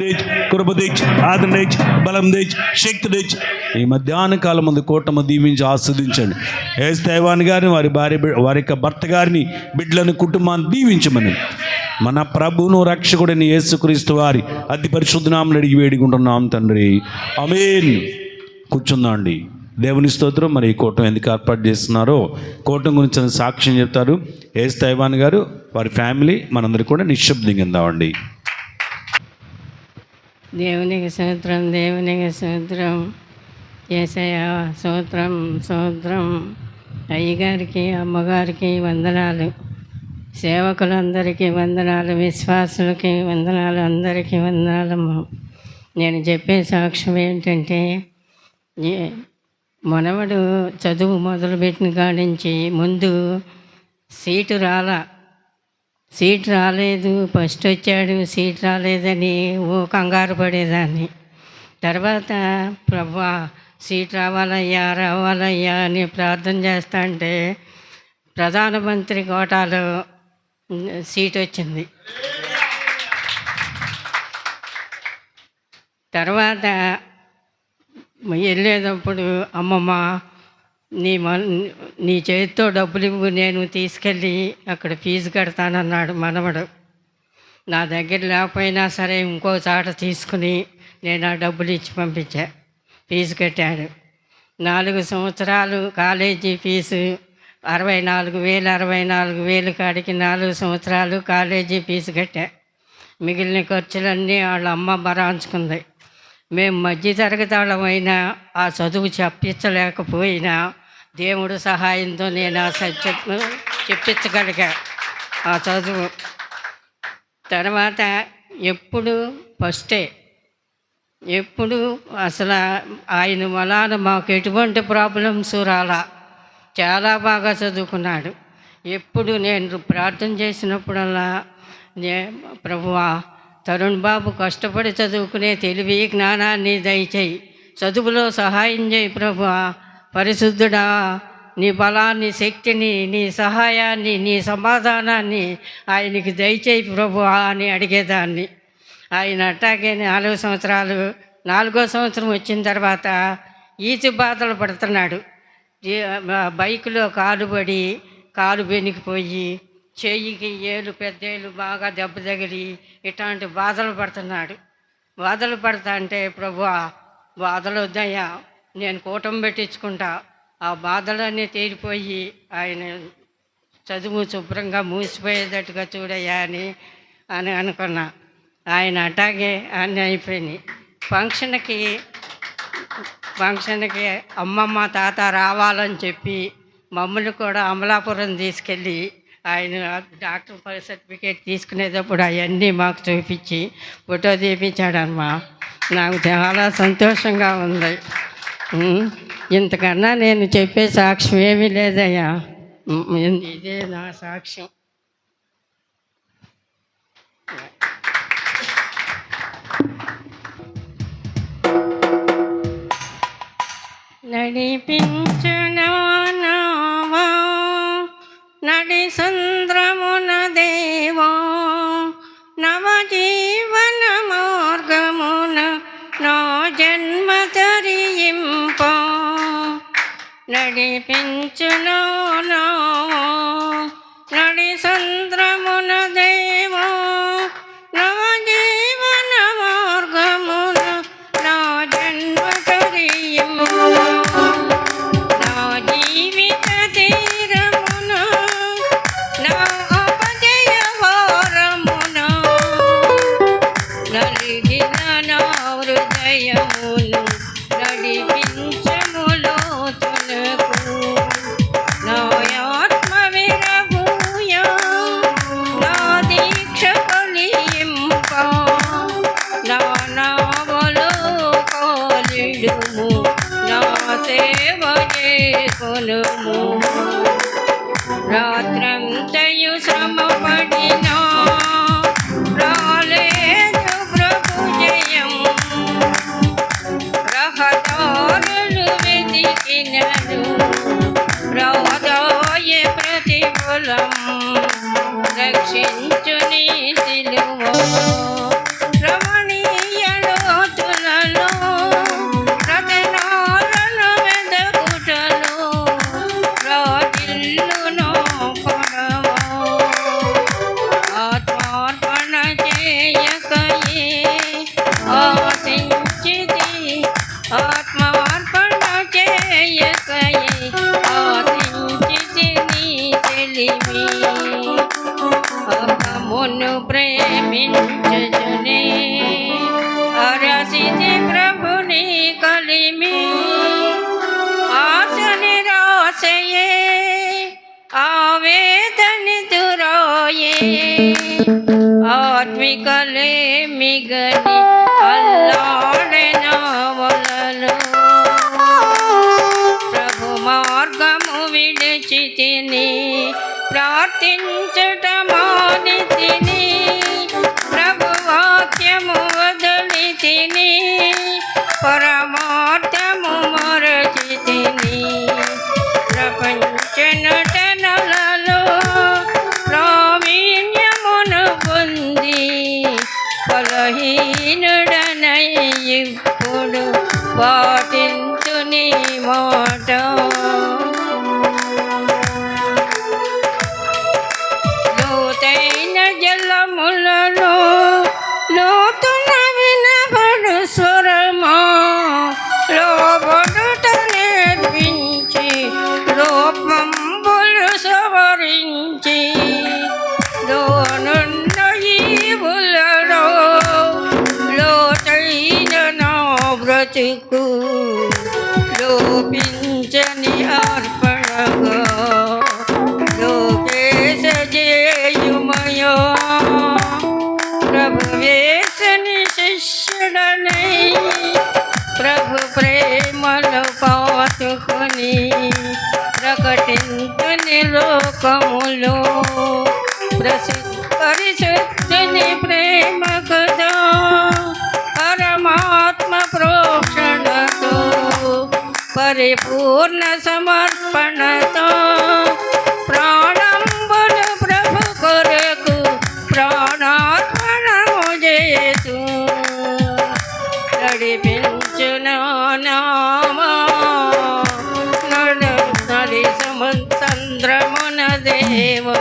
తెచ్చు కృప తెచ్చు ఆదరణ తెచ్చు బలం తెచ్చు శక్తి తెచ్చు ఈ మధ్యాహ్న కాలం ముందు కూటమి దీవించి ఆస్వాదించండి. ఏసు తైవాన్ గారిని వారి భార్య వారి యొక్క భర్త గారిని బిడ్డలను కుటుంబాన్ని దీవించమని. మన ప్రభువును రక్షకుడిని యేసుక్రీస్తు వారి అతి పరిశుద్ధనామని అడిగి వేడుకుంటున్నాం తండ్రి. అమేన్ కూర్చుందాం అండి దేవుని స్తోత్రం మరి ఈ కూటం ఎందుకు ఏర్పాటు చేస్తున్నారో కూటం గురించి సాక్ష్యం చెప్తారు. ఏసు తైవాన్ గారు వారి ఫ్యామిలీ మనందరూ కూడా నిశ్శబ్దంగా ఉందామండి. దేవునికి సూత్రం దేవునికి సూత్రం ఏసయ సూత్రం సూత్రం అయ్యగారికి అమ్మగారికి వందనాలు. సేవకులందరికీ వందనాలు విశ్వాసులకి వందనాలు అందరికీ వందనాలమ్మ. నేను చెప్పే సాక్ష్యం ఏంటంటే ఏ- మనవడు చదువు మొదలుపెట్టిన కాడించి ముందు సీటు రాలా. సీట్ రాలేదు. ఫస్ట్ వచ్చాడు సీట్ రాలేదని ఓ కంగారు పడేదాన్ని. తర్వాత ప్రభా సీట్ రావాలయ్యా రావాలయ్యా అని ప్రార్థన చేస్తా అంటే ప్రధానమంత్రి కోటాలో సీట్ వచ్చింది. తర్వాత వెళ్ళేటప్పుడు అమ్మమ్మ నీ మన నీ చేతితో డబ్బులు ఇవ్వు నేను తీసుకెళ్ళి అక్కడ ఫీజు కడతానన్నాడు మనవడు. నా దగ్గర లేకపోయినా సరే ఇంకో చాట తీసుకుని నేను ఆ డబ్బులు ఇచ్చి పంపించా ఫీజు కట్టాడు. నాలుగు సంవత్సరాలు కాలేజీ ఫీజు అరవై నాలుగు వేలు అరవై నాలుగు వేలు కాడికి నాలుగు సంవత్సరాలు కాలేజీ ఫీజు కట్టా. మిగిలిన ఖర్చులన్నీ వాళ్ళ అమ్మ భరాంచుకుంది. మేము మధ్య తరగతి వాళ్ళమైనా ఆ చదువు చెప్పించలేకపోయినా దేవుడు సహాయంతో నేను ఆ సబ్జెక్ట్ను చెప్పించగలిగా. ఆ చదువు. తర్వాత ఎప్పుడు ఫస్టే ఎప్పుడు అసలు ఆయన వలన మాకు ఎటువంటి ప్రాబ్లమ్స్ రాలా. చాలా బాగా చదువుకున్నాడు. ఎప్పుడు నేను ప్రార్థన చేసినప్పుడల్లా నే ప్రభువా తరుణ్ బాబు కష్టపడి చదువుకునే తెలివి జ్ఞానాన్ని దయచేయి. చదువులో సహాయం చేయి ప్రభువా. పరిశుద్ధుడా నీ బలాన్ని శక్తిని నీ సహాయాన్ని నీ సమాధానాన్ని ఆయనకి దయచేయి ప్రభు అని అడిగేదాన్ని. ఆయన అట్టాగే నాలుగు సంవత్సరాలు నాలుగో సంవత్సరం వచ్చిన తర్వాత ఈతి బాధలు పడుతున్నాడు. బైక్లో బైకులో కాలు పడి కాలు బెనికిపోయి చెయ్యికి ఏలు పెద్దేలు బాగా దెబ్బ తగిలి ఇట్లాంటి బాధలు పడుతున్నాడు. బాధలు పడతా అంటే ప్రభు బాధలు వద్దయ్యా. నేను కూటం పెట్టించుకుంటా. ఆ బాధలన్నీ తీరిపోయి ఆయన చదువు శుభ్రంగా మూసిపోయేటట్టుగా చూడయ్యా అని అని అనుకున్నా. ఆయన అటాగే అన్నీ అయిపోయినాయి. ఫంక్షన్కి ఫంక్షన్కి అమ్మమ్మ తాత రావాలని చెప్పి మమ్మల్ని కూడా అమలాపురం తీసుకెళ్ళి ఆయన డాక్టర్ సర్టిఫికేట్ తీసుకునేటప్పుడు అవన్నీ మాకు చూపించి ఫోటో తీపించాడమ్మా. నాకు చాలా సంతోషంగా ఉంది. ఇంతకన్నా నేను చెప్పే సాక్ష్యం ఏమీ లేదయ్యా. ఇదే నా సాక్ష్యం. నడిపించునావా నడి సంద్రమున నడిపించునా రాత్రంతయు శ్రమపడినా రాలేదు ప్రభు జయం. రహదారులు వెతికినను రాదాయ ప్రతిఫలం. రక్షించుని પ્રેમિંચ જને અરસી તે પ્રભુને કલિમી આસન રસયે આવેદન દુરોયે આત્મિકલે મિગની અલ્લાને નવલલો પ્રભુ માર્ગમ વિડચિતિની પ્રાર્થિન চিনি পরমতম মোর চিনি প্রপঞ্চন টন লালো, প্রবীণ মন বন্দি। ফলহীন ডানাই পড় পটিন্তু নিমট પિંચની અર્પણ લોકેશ જયુમયો પ્રભવેશની શિષ્યને પ્રભુ પ્રેમ પાતુની પ્રકટિંતને લોકમૂલો પ્રસિદ્ધ પરિષદને પ્રેમ કદા పరిపూర్ణ సమర్పణతో ప్రాణంబులు ప్రభు కొరకు ప్రాణార్పణము చేసు నడిపించున నామా. నడు నడి సముద్రమున దేవా.